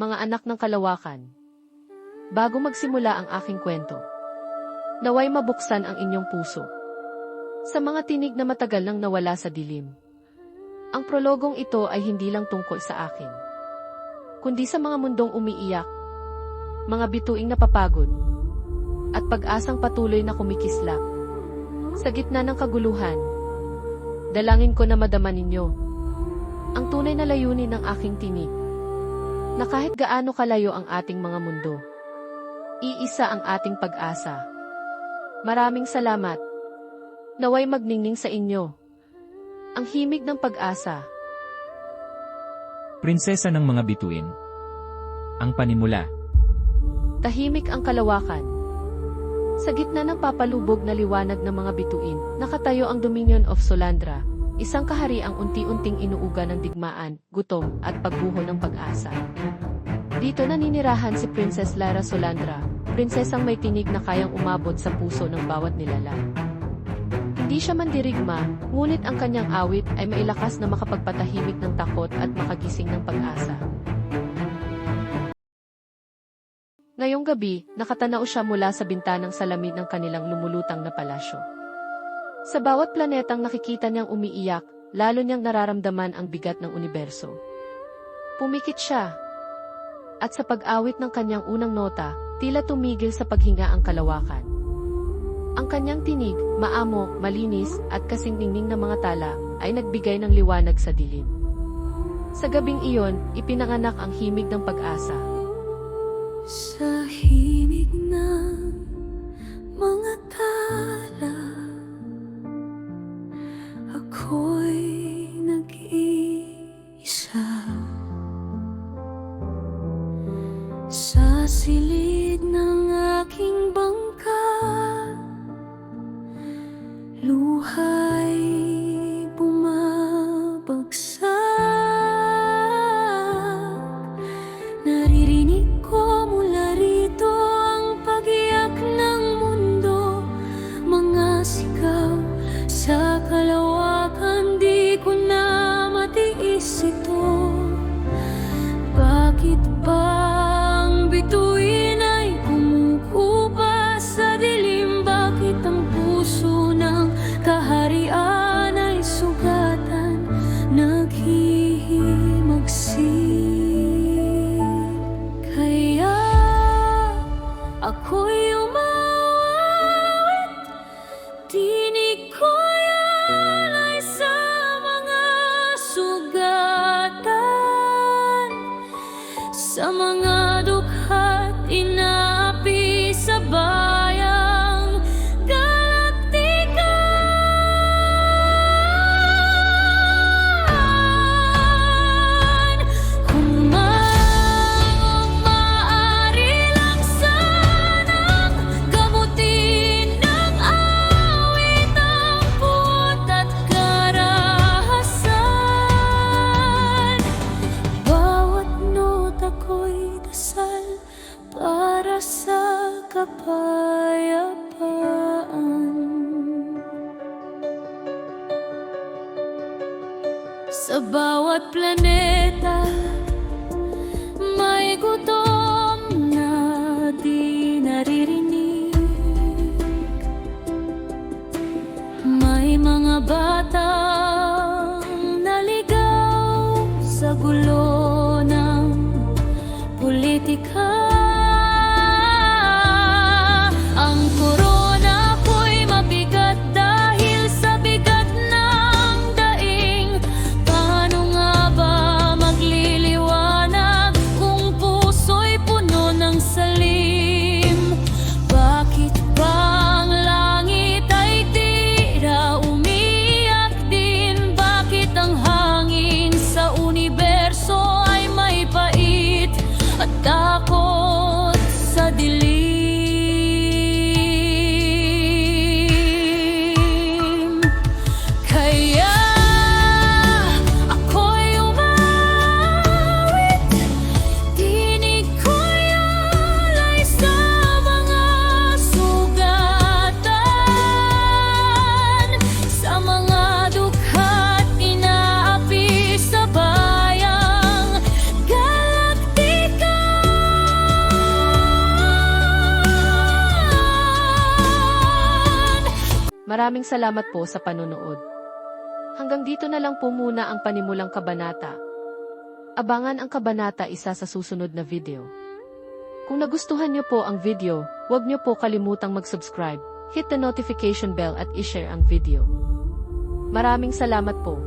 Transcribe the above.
mga anak ng kalawakan. Bago magsimula ang aking kwento, naway mabuksan ang inyong puso. Sa mga tinig na matagal nang nawala sa dilim. Ang prologong ito ay hindi lang tungkol sa akin, kundi sa mga mundong umiiyak, mga bituing napapagod, at pag-asang patuloy na kumikislap. Sa gitna ng kaguluhan, dalangin ko na madama ninyo ang tunay na layunin ng aking tinig na kahit gaano kalayo ang ating mga mundo, iisa ang ating pag-asa. Maraming salamat. Naway magningning sa inyo. Ang himig ng pag-asa. Prinsesa ng mga bituin. Ang panimula. Tahimik ang kalawakan. Sa gitna ng papalubog na liwanag ng mga bituin, nakatayo ang Dominion of Solandra, isang kahariang unti-unting inuuga ng digmaan, gutom, at pagbuho ng pag-asa. Dito naninirahan si Princess Lara Solandra, prinsesang may tinig na kayang umabot sa puso ng bawat nilalang. Hindi siya mandirigma, ngunit ang kanyang awit ay mailakas na makapagpatahimik ng takot at makagising ng pag-asa. Ngayong gabi, nakatanaw siya mula sa bintanang salamin ng kanilang lumulutang na palasyo. Sa bawat planetang nakikita niyang umiiyak, lalo niyang nararamdaman ang bigat ng universo. Pumikit siya. At sa pag-awit ng kanyang unang nota, tila tumigil sa paghinga ang kalawakan. Ang kanyang tinig, maamo, malinis, at kasing ningning na mga tala, ay nagbigay ng liwanag sa dilim. Sa gabing iyon, ipinanganak ang himig ng pag-asa. Sa himig ng mga tala ako'y umawit Tinig ko'y alay sa mga sugatan. Sa mga kapayapaan Sa bawat planeta May gutom Maraming salamat po sa panunood. Hanggang dito na lang po muna ang panimulang kabanata. Abangan ang kabanata isa sa susunod na video. Kung nagustuhan niyo po ang video, huwag niyo po kalimutang mag-subscribe, hit the notification bell at ishare ang video. Maraming salamat po.